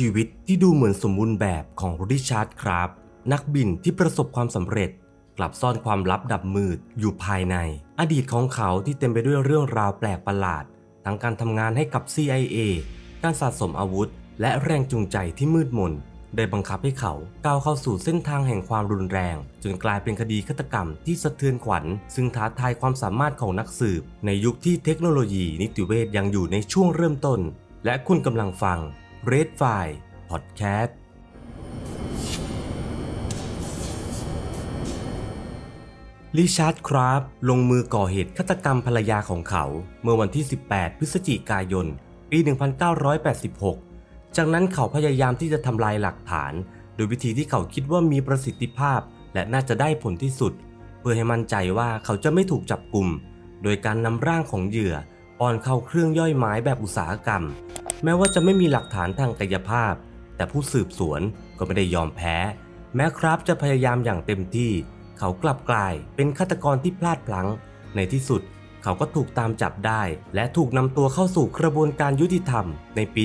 ชีวิตที่ดูเหมือนสมบูรณ์แบบของริชาร์ดครับ นักบินที่ประสบความสำเร็จ กลับซ่อนความลับดับมืดอยู่ภายใน อดีตของเขาที่เต็มไปด้วยเรื่องราวแปลกประหลาด ทั้งการทำงานให้กับ CIA การสะสมอาวุธ และแรงจูงใจที่มืดมนได้บังคับให้เขาก้าวเข้าสู่เส้นทางแห่งความรุนแรง จนกลายเป็นคดีฆาตกรรมที่สะเทือนขวัญ ซึ่งท้าทายความสามารถของนักสืบ ในยุคที่เทคโนโลยีนิติเวชยังอยู่ในช่วงเริ่มต้น และคุณกำลังฟัง Red File Podcast ลิชาร์ดคราฟลงมือก่อเหตุฆาตกรรมภรรยาของเขา เมื่อวันที่ 18 พฤศจิกายน ปี 1986 จากนั้นเขาพยายามที่จะทำลายหลักฐาน โดยวิธีที่เขาคิดว่ามีประสิทธิภาพ และน่าจะได้ผลที่สุด เพื่อให้มั่นใจว่าเขาจะไม่ถูกจับกลุ่ม โดยการนำร่างของเหยื่อป้อนเข้าเครื่องย่อยไม้แบบอุตสาหกรรม แม้ว่าจะไม่มีหลักฐานทางกายภาพ แต่ผู้สืบสวนก็ไม่ได้ยอมแพ้ แม้ครับจะพยายามอย่างเต็มที่ เขากลับกลายเป็นฆาตกรที่พลาดพลั้ง ในที่สุดเขาก็ถูกตามจับได้ และถูกนำตัวเข้าสู่กระบวนการยุติธรรมในปี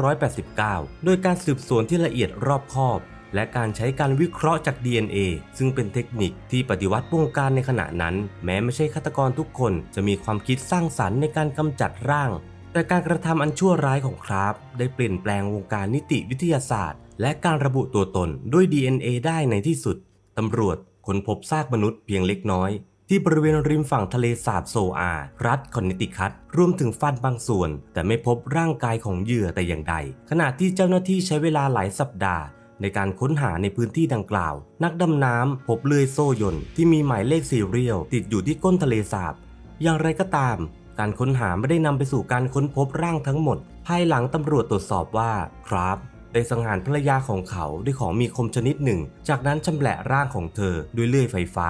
1989 โดยการสืบสวนที่ละเอียดรอบคอบ และการใช้การวิเคราะห์จาก DNA ซึ่งเป็นเทคนิคที่ปฏิวัติวงการในขณะนั้น แม้ไม่ใช่ฆาตกรทุกคนจะมีความคิดสร้างสรรค์ในการกำจัดร่าง แต่การกระทำอันชั่วร้ายของคราฟได้เปลี่ยนแปลงวงการนิติวิทยาศาสตร์ และการระบุตัวตนด้วย DNA ได้ในที่สุด ตำรวจค้นพบซากมนุษย์เพียงเล็กน้อย ที่บริเวณริมฝั่งทะเลสาบโซอา รัฐคอนเนติคัตรวมถึงฟันบางส่วน แต่ไม่พบร่างกายของเหยื่อแต่อย่างใด ขณะที่เจ้าหน้าที่ใช้เวลาหลายสัปดาห์ในการค้นหาในพื้นที่ดังกล่าว นักดำน้ำพบเลื่อยโซ่ยนที่มีหมายเลขซีเรียลติดอยู่ที่ก้นทะเลสาบ อย่างไรก็ตาม การค้นหาไม่ได้นำไปสู่การค้นพบร่างทั้งหมด ภายหลังตำรวจตรวจสอบว่าครับได้สังหารภรรยาของเขาด้วยของมีคมชนิดหนึ่ง จากนั้นชำแหละร่างของเธอด้วยเลื่อยไฟฟ้า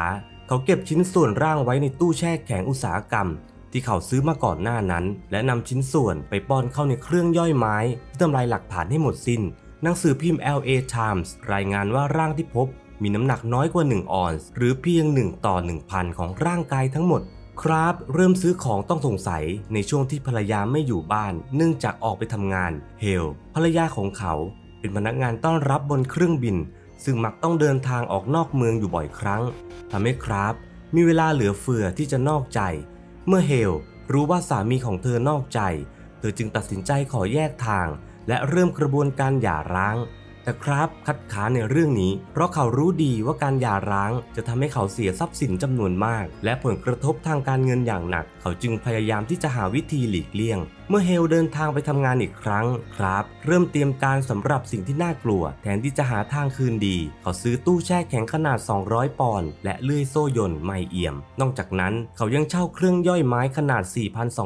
เขาเก็บชิ้นส่วนร่างไว้ในตู้แช่แข็งอุตสาหกรรม ที่เขาซื้อมาก่อนหน้านั้น และนำชิ้นส่วนไปป้อนเข้าในเครื่องย่อยไม้ที่ทำลายหลักฐานให้หมดสิ้น หนังสือพิมพ์ LA Times รายงานว่าร่างที่พบมีน้ำหนักน้อยกว่า 1 ออนซ์หรือเพียง 1 ต่อ 1,000 ของร่างกายทั้งหมด ครับเริ่มซื้อของต้องสงสัยในช่วงที่ภรรยาไม่อยู่บ้าน เนื่องจากออกไปทำงาน เฮล ภรรยาของเขา เป็นพนักงานต้อนรับบนเครื่องบิน ซึ่งมักต้องเดินทางออกนอกเมืองอยู่บ่อยครั้งทำให้ครับ มีเวลาเหลือเฟือที่จะนอกใจ เมื่อเฮลรู้ว่าสามีของเธอนอกใจ เธอจึงตัดสินใจขอแยกทาง และเริ่มกระบวนการหย่าร้าง แต่ครับคัดค้านในเรื่องนี้ เพราะเขารู้ดีว่าการหย่าร้าง จะทำให้เขาเสียทรัพย์สินจำนวนมาก และผลกระทบทางการเงินอย่างหนัก เขาจึงพยายามที่จะหาวิธีหลีกเลี่ยง เมื่อเฮลเดินทางไปทำงานอีกครั้งครับ เริ่มเตรียมการสำหรับสิ่งที่น่ากลัว แทนที่จะหาทางคืนดี เขาซื้อตู้แช่แข็งขนาด 200 ปอนด์และเลื่อยโซ่ยนต์ไม่เอี่ยม นอกจากนั้นเขายังเช่าเครื่องย่อยไม้ขนาด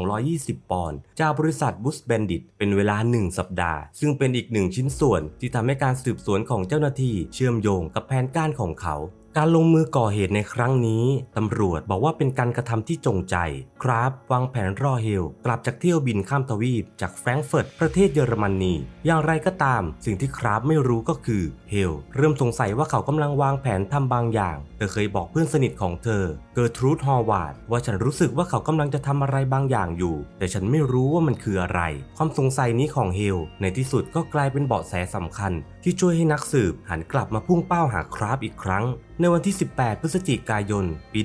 4,220 ปอนด์จากบริษัทบุสเบนดิตเป็นเวลา 1 สัปดาห์ ซึ่งเป็นอีกหนึ่งชิ้นส่วนที่ทำให้การสืบสวนของเจ้าหน้าที่เชื่อมโยงกับแผนการของเขา การลงมือก่อเหตุในครั้งนี้ ตำรวจบอกว่าเป็นการกระทำที่จงใจ ครับวางแผนรอเฮลกลับจากเที่ยวบินข้ามทวีป จากแฟรงก์เฟิร์ตประเทศเยอรมนี อย่างไรก็ตาม สิ่งที่ครับไม่รู้ก็คือเฮลเริ่มสงสัยว่าเขากำลังวางแผนทำบางอย่าง เธอเคยบอกเพื่อนสนิทของเธอ เกิร์ทรูดฮอวาร์ดว่าฉันรู้สึกว่าเขากำลังจะทำอะไรบางอย่างอยู่ แต่ฉันไม่รู้ว่ามันคืออะไร ความสงสัยนี้ของเฮลในที่สุดก็กลายเป็นเบาะแสสำคัญ ที่ช่วยให้นักสืบหันกลับมาพุ่งเป้าหาครับอีกครั้ง ในวันที่ 18 พฤศจิกายน ปี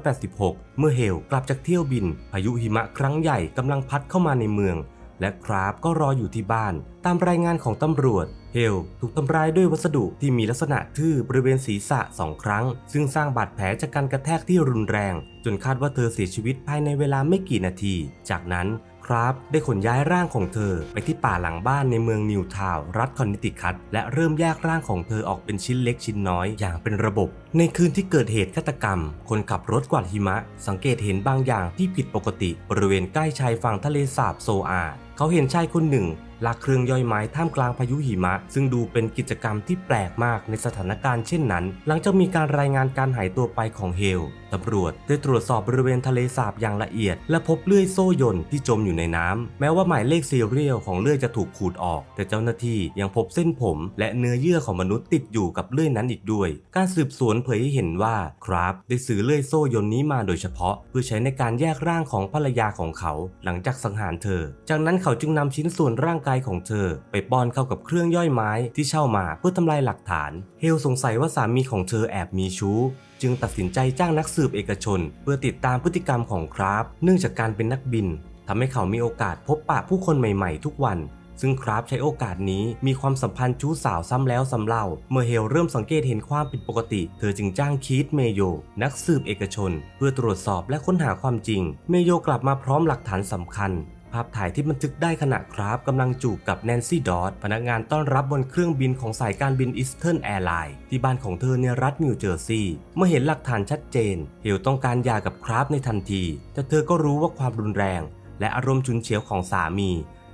1986 เมื่อเฮลกลับจากเที่ยวบิน พายุหิมะครั้งใหญ่กำลังพัดเข้ามาในเมือง และคราฟก็รออยู่ที่บ้าน ตามรายงานของตำรวจ เฮลถูกทำร้ายด้วยวัสดุที่มีลักษณะทื่อบริเวณศีรษะสองครั้ง ซึ่งสร้างบาดแผลจากการกระแทกที่รุนแรง จนคาดว่าเธอเสียชีวิตภายในเวลาไม่กี่นาที จากนั้น ครับ ได้ขนย้ายร่างของเธอ ไปที่ป่าหลังบ้านในเมืองนิวทาวรัฐคอนเนตติคัตและเริ่มแยกร่างของเธอออกเป็นชิ้นเล็กชิ้นน้อยอย่างเป็นระบบ ในคืนที่เกิดเหตุฆาตกรรม คนขับรถกวาดหิมะ สังเกตเห็นบางอย่างที่ผิดปกติ บริเวณใกล้ชายฝั่งทะเลสาบโซอา เขาเห็นชายคนหนึ่ง ลากเครื่องย่อยไม้ท่ามกลางพายุหิมะ ซึ่งดูเป็นกิจกรรมที่แปลกมากในสถานการณ์เช่นนั้น หลังจากมีการรายงานการหายตัวไปของเฮลตำรวจได้ตรวจสอบบริเวณทะเลสาบอย่างละเอียด และพบเลื่อยโซ่ยนที่จมอยู่ในน้ำแม้ว่าหมายเลขซีเรียลของเลื่อยจะถูกขูดออก แต่เจ้าหน้าที่ยังพบเส้นผม และเนื้อเยื่อของมนุษย์ติดอยู่กับเลื่อยนั้นอีกด้วย การสืบสวนเผยให้เห็นว่าครับได้ซื้อเลื่อยโซ่ยนนี้มาโดยเฉพาะ เพื่อใช้ในการแยกร่างของภรรยาของเขา หลังจากสังหารเธอ จากนั้นเขาจึงนำชิ้นส่วนร่างกายของเธอ ไปป้อนเข้ากับเครื่องย่อยไม้ที่เช่ามาเพื่อทำลายหลักฐาน เฮลสงสัยว่าสามีของเธอแอบมีชู้ จึงตัดสินใจจ้างนักสืบเอกชน เพื่อติดตามพฤติกรรมของคราฟ เนื่องจากการเป็นนักบินทำให้เขามีโอกาสพบปะผู้คนใหม่ๆ ทุกวัน ซึ่งคราฟใช้โอกาสนี้มีความสัมพันธ์ชู้สาวซ้ำแล้วซ้ำเล่า เมื่อเฮลเริ่มสังเกตเห็นความผิดปกติ เธอจึงจ้างคีตเมโย นักสืบเอกชน เพื่อตรวจสอบและค้นหาความจริง เมโยกลับมาพร้อมหลักฐานสำคัญ ภาพถ่ายที่บันทึกได้ขณะคราฟกำลังจูบกับแนนซี่ดอตพนักงานต้อนรับบนเครื่องบินของสายการบินอิสเทิร์นแอร์ไลน์ที่บ้านของเธอในรัฐนิวเจอร์ซีย์เมื่อเห็นหลักฐานชัดเจนเฮลต้องการหย่ากับคราฟในทันที แต่เธอก็รู้ว่าความรุนแรง และอารมณ์ฉุนเฉียวของสามี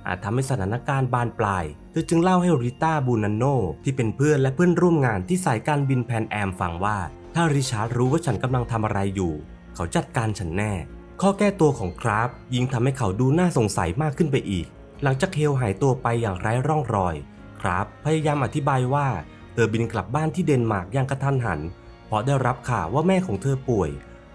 อาจทำให้สถานการณ์บานปลาย เธอจึงเล่าให้ริต้าบูนันโนที่เป็นเพื่อนและเพื่อนร่วมงานที่สายการบินแพนแอมฟังว่า ถ้าริชาร์ดรู้ว่าฉันกำลังทำอะไรอยู่ เขาจัดการฉันแน่ ข้อแก้ตัวของคราฟยิ่งทำให้เขาดูน่าสงสัยมากขึ้นไปอีก หลังจากเฮลหายตัวไปอย่างไร้ร่องรอย คราฟพยายามอธิบายว่าเธอบินกลับบ้านที่เดนมาร์กอย่างกระทันหัน เพราะได้รับข่าวว่าแม่ของเธอป่วย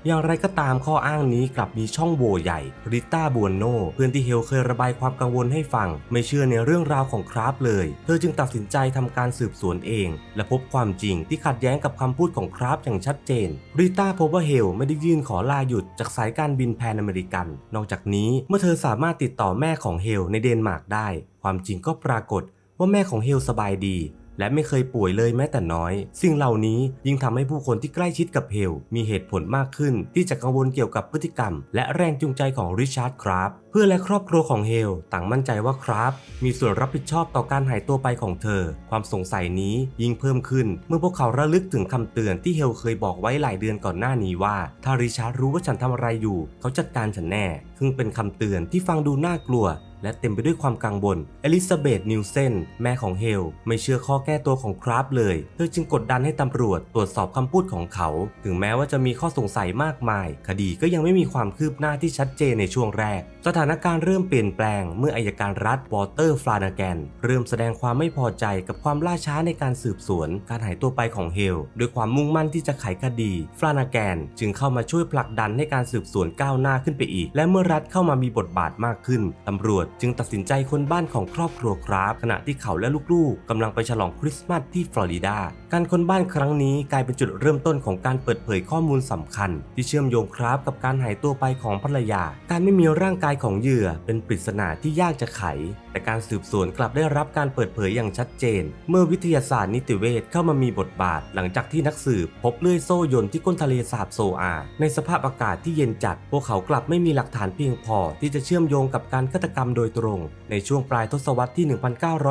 อย่างไรก็ตามข้ออ้างนี้กลับมีช่องโหว่ใหญ่ ริต้าบัวโนเพื่อนที่เฮลเคยระบายความกังวลให้ฟัง ไม่เชื่อในเรื่องราวของคราฟเลย เธอจึงตัดสินใจทำการสืบสวนเอง และพบความจริงที่ขัดแย้งกับคำพูดของคราฟอย่างชัดเจน ริต้าพบว่าเฮลไม่ได้ยื่นขอลาหยุดจากสายการบินแพนอเมริกัน นอกจากนี้เมื่อเธอสามารถติดต่อแม่ของเฮลในเดนมาร์กได้ ความจริงก็ปรากฏว่าแม่ของเฮลสบายดี และไม่เคยป่วยเลยแม้แต่น้อย สิ่งเหล่านี้ยิ่งทำให้ผู้คนที่ใกล้ชิดกับเฮล มีเหตุผลมากขึ้น ที่จะกังวลเกี่ยวกับพฤติกรรม และแรงจูงใจของริชาร์ดคราฟเพื่อนและครอบครัวของเฮลต่างมั่นใจว่าคราฟมีส่วนรับผิดชอบต่อการหายตัวไปของเธอ ความสงสัยนี้ยิ่งเพิ่มขึ้น เมื่อพวกเขาระลึกถึงคำเตือนที่เฮลเคยบอกไว้หลายเดือนก่อนหน้านี้ว่า ถ้าริชาร์ดรู้ว่าฉันทำอะไรอยู่ เขาจัดการฉันแน่ซึ่งเป็นคำเตือนที่ฟังดูน่ากลัว และเต็มไปด้วยความกังวลเอลิซาเบธนิวเซนแม่ของเฮล ไม่เชื่อข้อแก้ตัวของคราฟเลย เธอจึงกดดันให้ตำรวจตรวจสอบคำพูดของเขา ถึงแม้ว่าจะมีข้อสงสัยมากมาย คดีก็ยังไม่มีความคืบหน้าที่ชัดเจนในช่วงแรก สถานการณ์เริ่มเปลี่ยนแปลงเมื่ออายการรัฐวอเตอร์ฟลานาแกนเริ่มแสดงความไม่พอใจกับความล่าช้าในการสืบสวน การหายตัวไปของเฮลด้วยความมุ่งมั่นที่จะไขคดี ฟลานาแกนจึงเข้ามาช่วยผลักดันให้การสืบสวนก้าวหน้าขึ้นไปอีก และเมื่อรัฐเข้ามามีบทบาทมากขึ้นตำรวจจึงตัดสินใจคนบ้านของครอบครัวคราฟขณะที่เขาและลูกๆกำลังไปฉลองคริสต์มาสที่ฟลอริดา การคนบ้านครั้งนี้กลายเป็นจุดเริ่มต้นของการเปิดเผยข้อมูลสำคัญ ที่เชื่อมโยงคราฟกับการหายตัวไปของภรรยา การไม่มีร่างกายของเหยื่อเป็นปริศนาที่ยากจะไข แต่การสืบสวนกลับได้รับการเปิดเผยอย่างชัดเจน เมื่อวิทยาศาสตร์นิติเวชเข้ามามีบทบาท หลังจากที่นักสืบพบเลื่อยโซ่ยนที่ก้นทะเลสาบโซอา ในสภาพอากาศที่เย็นจัด พวกเขากลับไม่มีหลักฐานเพียงพอที่จะเชื่อมโยงกับการฆาตกรรมโดยตรง ในช่วงปลายทศวรรษที่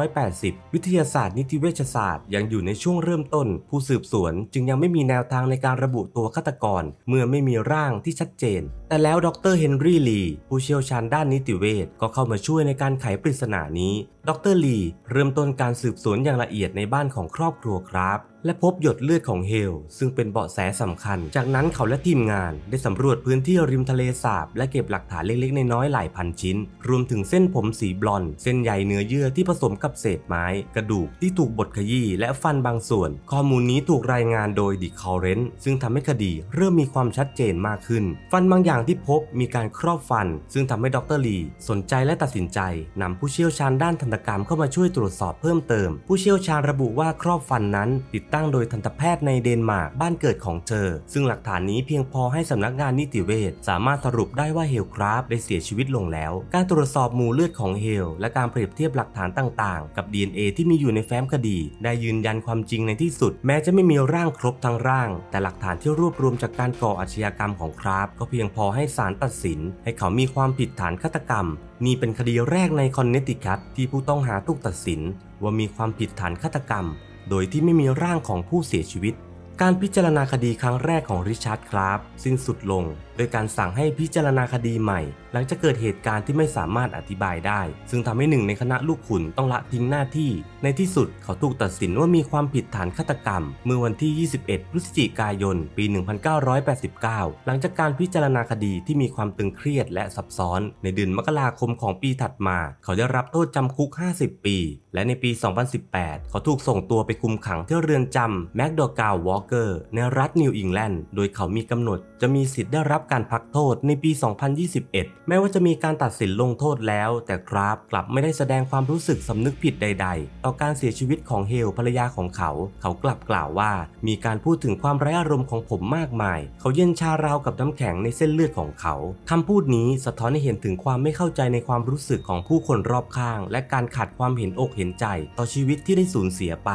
1980 วิทยาศาสตร์นิติเวชศาสตร์ยังอยู่ในช่วงเริ่มต้น ผู้สืบสวนจึงยังไม่มีแนวทางในการระบุตัวฆาตกร เมื่อไม่มีร่างที่ชัดเจน แต่แล้วดรเฮนรี่ลีผู้เชี่ยวชาญด้านนิติเวชก็เข้ามาช่วยในการไขปริศนานี้ดรลีเริ่มต้นการสืบสวนอย่างละเอียดในบ้านของครอบครัวครับ และพบหยดเลือดของเฮล ซึ่งเป็นเบาะแสสำคัญ จากนั้นเขาและทีมงานได้สำรวจพื้นที่ริมทะเลสาบ และเก็บหลักฐานเล็กๆ น้อยๆหลายพันชิ้น รวมถึงเส้นผมสีบลอนด์เส้นใยเนื้อเยื่อที่ผสมกับเศษไม้ กระดูกที่ถูกบดขยี้และฟันบางส่วน ข้อมูลนี้ถูกรายงานโดยดิคอเรนซึ่งทำให้คดีเริ่มมีความชัดเจนมากขึ้น ฟันบางอย่างที่พบมีการครอบฟัน ซึ่งทำให้ดรลีสนใจและตัดสินใจนำผู้เชี่ยวชาญด้านทันตกรรมเข้ามาช่วยตรวจสอบเพิ่มเติม ผู้เชี่ยวชาญระบุว่าครอบฟันนั้น ติดตั้งโดยทันตแพทย์ในเดนมาร์กบ้านเกิดของเธอ ซึ่งหลักฐานนี้เพียงพอให้สำนักงานนิติเวชสามารถสรุปได้ว่าเฮลคราฟได้เสียชีวิตลงแล้ว การตรวจสอบหมู่เลือดของเฮลและการเปรียบเทียบหลักฐานต่างๆ กับ DNA ที่มีอยู่ในแฟ้มคดี ได้ยืนยันความจริงในที่สุด แม้จะไม่มีร่างครบทั้งร่าง แต่หลักฐานที่รวบรวมจากการก่ออาชญากรรมของคราฟก็เพียงพอให้ศาลตัดสิน ให้เขามีความผิดฐานฆาตกรรม นี่เป็นคดีแรกในคอนเนตทิคัตที่ผู้ต้องหาถูกตัดสิน ว่ามีความผิดฐานฆาตกรรม โดยที่ไม่มีร่างของผู้เสียชีวิต การพิจารณาคดีครั้งแรกของริชาร์ดคราฟสิ้นสุดลง ดยการสั่งให้พิจารณาคดีใหม่ หลังจากเกิดเหตุการณ์ที่ไม่สามารถอธิบายได้ ซึ่งทำให้หนึ่งในคณะลูกขุนต้องละทิ้งหน้าที่ ในที่สุดเขาถูกตัดสินว่ามีความผิดฐานฆาตกรรม เมื่อวันที่ 21 พฤศจิกายน ปี 1989 หลังจากการพิจารณาคดีที่มีความตึงเครียดและซับซ้อน ในเดือนมกราคมของปีถัดมา เขาได้รับโทษจำคุก 50 ปี และในปี 2018 เขาถูกส่งตัวไปคุมขังที่เรือนจำแมคดอกาววอลเกอร์ในรัฐนิวอิงแลนด์ โดยเขามีกำหนดจะมีสิทธิ์ได้รับการพักโทษในปี 2021 แม้ว่าจะมีการตัดสินลงโทษแล้ว แต่คราฟกลับไม่ได้แสดงความรู้สึกสำนึกผิดใด ๆ ต่อการเสียชีวิตของเฮลภรรยาของเขา เขากลับกล่าวว่า มีการพูดถึงความไร้อารมณ์ของผมมากมาย เขาเย็นชาราวกับน้ำแข็งในเส้นเลือดของเขาคำพูดนี้สะท้อนให้เห็นถึงความไม่เข้าใจในความรู้สึกของผู้คนรอบข้าง และการขาดความเห็นอกเห็นใจ ต่อชีวิตที่ได้สูญเสียไป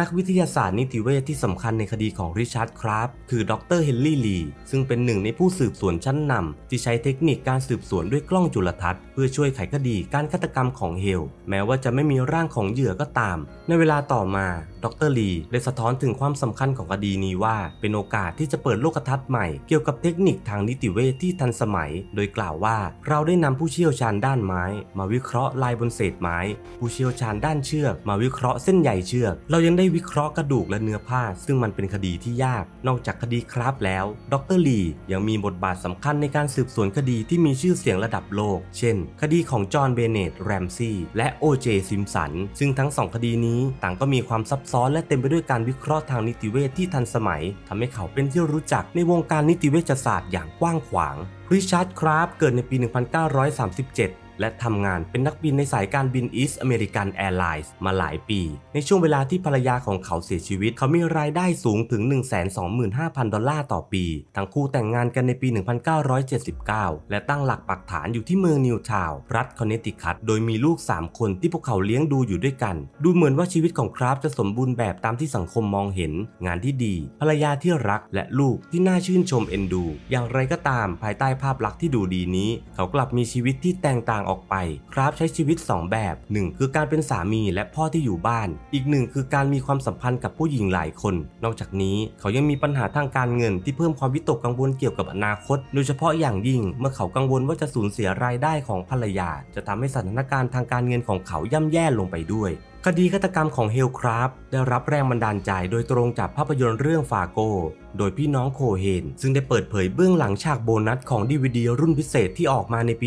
นักวิทยาศาสตร์นิติเวชที่สำคัญในคดีของริชาร์ดคราฟคือดรเฮนรี่ลีซึ่งเป็นหนึ่งในผู้สืบสวนชั้นนำที่ใช้เทคนิคการสืบสวนด้วยกล้องจุลทรรศน์เพื่อช่วยไขคดีการฆาตกรรมของเฮล แม้ว่าจะไม่มีร่างของเหยื่อก็ตาม ในเวลาต่อมา ดรลีได้สะท้อนถึงความสำคัญของคดีนี้ว่า เป็นโอกาสที่จะเปิดโลกทัศน์ใหม่เกี่ยวกับเทคนิคทางนิติเวชที่ทันสมัย โดยกล่าวว่าเราได้นำผู้เชี่ยวชาญด้านไม้ มาวิเคราะห์ลายบนเศษไม้ ผู้เชี่ยวชาญด้านเชือก มาวิเคราะห์เส้นใยเชือก เรายังได้วิเคราะห์กระดูกและเนื้อผ้า ซึ่งมันเป็นคดีที่ยาก นอกจากคดีคราฟแล้ว ดรลียังมีบทบาทสำคัญในการสืบสวนคดีที่มีชื่อเสียงระดับโลก เช่น คดีของจอห์น เบเนตแรมซีและโอเจ ซิมสัน ซึ่งทั้งสองคดีนี้ต่างก็มีความซับซ้อนและเต็มไปด้วยการวิเคราะห์ทางนิติเวชที่ทันสมัยทำให้เขาเป็นที่รู้จักในวงการนิติเวชศาสตร์อย่างกว้างขวางริชาร์ดคราฟเกิดในปี 1937 และทำงานเป็นนักบินในสายการบิน East American Airlines มาหลายปี ในช่วงเวลาที่ภรรยาของเขาเสียชีวิต เขามีรายได้สูงถึง 125,000 ดอลลาร์ต่อปี ทั้งคู่แต่งงานกันในปี 1979 และตั้งหลักปักฐานอยู่ที่เมืองนิวทาวน์รัฐคอนเนตทิคัต โดยมีลูก 3 คนที่พวกเขาเลี้ยงดูอยู่ด้วยกัน ดูเหมือนว่าชีวิตของคราฟจะสมบูรณ์แบบตามที่สังคมมองเห็น งานที่ดี ภรรยาที่รักและลูกที่น่าชื่นชมเอ็นดู อย่างไรก็ตามภายใต้ภาพลักษณ์ที่ดูดีนี้ เขากลับมีชีวิตที่แตกต่างออกไปคราฟใช้ชีวิต 2 แบบ 1 คือการเป็นสามีและพ่อที่อยู่บ้าน อีกหนึ่งคือการมีความสัมพันธ์กับผู้หญิงหลายคน นอกจากนี้เขายังมีปัญหาทางการเงินที่เพิ่มความวิตกกังวลเกี่ยวกับอนาคต โดยเฉพาะอย่างยิ่งเมื่อเขากังวลว่าจะสูญเสียรายได้ของภรรยา จะทำให้สถานการณ์ทางการเงินของเขาย่ำแย่ลงไปด้วยคดีฆาตกรรมของเฮลคราฟได้รับแรงบันดาลใจโดยตรงจากภาพยนตร์เรื่องฟาโก โดยพี่น้องโคเฮน ซึ่งได้เปิดเผยเบื้องหลังฉากโบนัสของดีวดีรุ่นพิเศษที่ออกมาในปี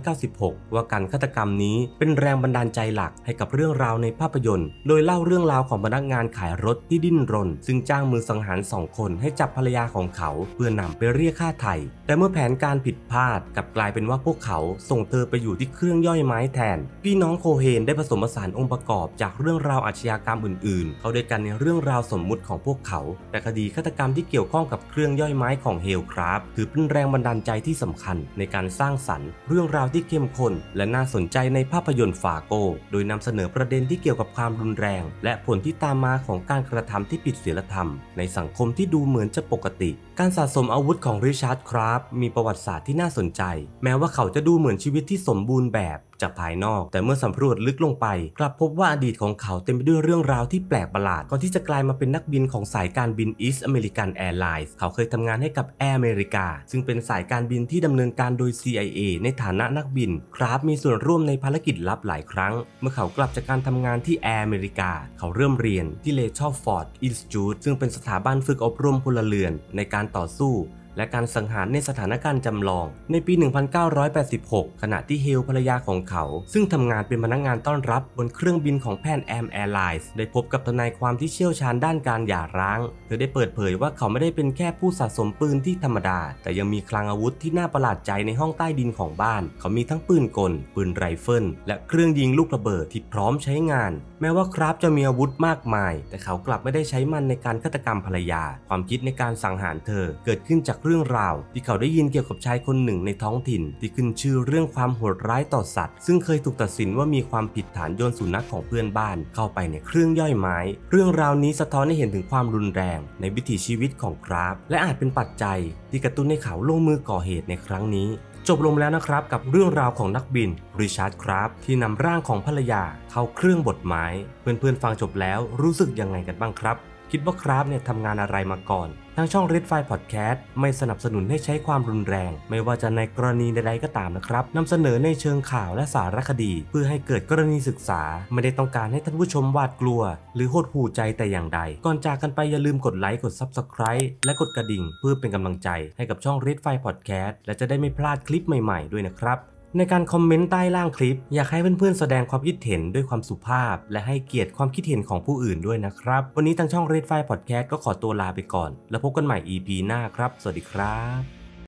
1996 ว่าการฆาตกรรมนี้เป็นแรงบันดาลใจหลักให้กับเรื่องราวในภาพยนตร์ โดยเล่าเรื่องราวของพนักงานขายรถที่ดิ้นรน ซึ่งจ้างมือสังหารสองคนให้จับภรรยาของเขา เพื่อนำไปเรียกค่าไถ่แต่เมื่อแผนการผิดพลาดกลับกลายเป็นว่าพวกเขาส่งเธอไปอยู่ที่เครื่องย่อยไม้แทน พี่น้องโคเฮนได้ผสมผสานองค์ประกอบจากเรื่องราวอาชญากรรมอื่นๆ เข้าด้วยกันในเรื่องราวสมมุติของพวกเขา แต่คดีฆาตกรรมที่เกี่ยวข้องกับเครื่องย่อยไม้ของเฮลคราฟถือเป็นแรงบันดาลใจที่สำคัญในการสร้างสรรค์ เรื่องราวที่เข้มข้นและน่าสนใจในภาพยนตร์ฟาโก โดยนำเสนอประเด็นที่เกี่ยวกับความรุนแรง และผลที่ตามมาของการกระทำที่ผิดศีลธรรม ในสังคมที่ดูเหมือนจะปกติ การสะสมอาวุธของริชาร์ดคราฟมีประวัติศาสตร์ที่น่าสนใจ แม้ว่าเขาจะดูเหมือนชีวิตที่สมบูรณ์แบบ จากภายนอก แต่เมื่อสำรวจลึกลงไป กลับพบว่าอดีตของเขาเต็มไปด้วยเรื่องราวที่แปลกประหลาด ก่อนที่จะกลายมาเป็นนักบินของสายการบิน East American Airlines เขาเคยทำงานให้กับ Air America ซึ่งเป็นสายการบินที่ดำเนินการโดย CIA ในฐานะนักบิน คราฟมีส่วนร่วมในภารกิจลับหลายครั้ง เมื่อเขากลับจากการทำงานที่ Air America เขาเริ่มเรียนที่ l e t o f o r d Institute ซึ่งเป็นสถาบันฝึกอบรมพลเรือนในการต่อสู้ และการสังหารในสถานการณ์จำลอง ในปี 1986 ขณะที่เฮลภรรยาของเขา ซึ่งทำงานเป็นพนักงานต้อนรับบนเครื่องบินของแพนแอมแอร์ไลน์ได้พบกับทนายความที่เชี่ยวชาญด้านการหย่าร้าง เธอได้เปิดเผยว่าเขาไม่ได้เป็นแค่ผู้สะสมปืนที่ธรรมดา แต่ยังมีคลังอาวุธที่น่าประหลาดใจในห้องใต้ดินของบ้าน เขามีทั้งปืนกล ปืนไรเฟิล และเครื่องยิงลูกระเบิดที่พร้อมใช้งาน แม้ว่าคราฟจะมีอาวุธมากมาย แต่เขากลับไม่ได้ใช้มันในการฆาตกรรมภรรยา ความคิดในการสังหารเธอเกิดขึ้นจากเรื่องราว ที่เขาได้ยินเกี่ยวกับชายคนหนึ่งในท้องถิ่น ที่ขึ้นชื่อเรื่องความโหดร้ายต่อสัตว์ ซึ่งเคยถูกตัดสินว่ามีความผิดฐานโยนสุนัขของเพื่อนบ้าน เข้าไปในเครื่องย่อยไม้ เรื่องราวนี้สะท้อนให้เห็นถึงความรุนแรง ในวิถีชีวิตของคราฟ และอาจเป็นปัจจัย ที่กระตุ้นให้เขาลงมือก่อเหตุในครั้งนี้จบลงแล้วนะครับกับเรื่องราวของนักบินริชาร์ดคราฟที่นำร่างของภรรยาเข้าเครื่องบดไม้ เพื่อนๆฟังจบแล้วรู้สึกยังไงกันบ้างครับ คิดว่าคราฟเนี่ยทำงานอะไรมาก่อนทางช่อง Red File Podcast ไม่สนับสนุนให้ใช้ความรุนแรง ไม่ว่าจะในกรณีใดๆก็ตามนะครับนำเสนอในเชิงข่าวและสารคดี เพื่อให้เกิดกรณีศึกษา ไม่ได้ต้องการให้ท่านผู้ชมหวาดกลัว หรือหดหู่ใจแต่อย่างใด ก่อนจากกันไปอย่าลืมกดไลค์กด Subscribe และกดกระดิ่ง เพื่อเป็นกำลังใจให้กับช่อง Red File Podcast และจะได้ไม่พลาดคลิปใหม่ๆด้วยนะครับ ในการคอมเมนต์ใต้ล่างคลิป อยากให้เพื่อนๆแสดงความคิดเห็นด้วยความสุภาพ และให้เกียรติความคิดเห็นของผู้อื่นด้วยนะครับ วันนี้ทางช่อง Red File Podcast ก็ขอตัวลาไปก่อน แล้วพบกันใหม่ EP หน้าครับ สวัสดีครับ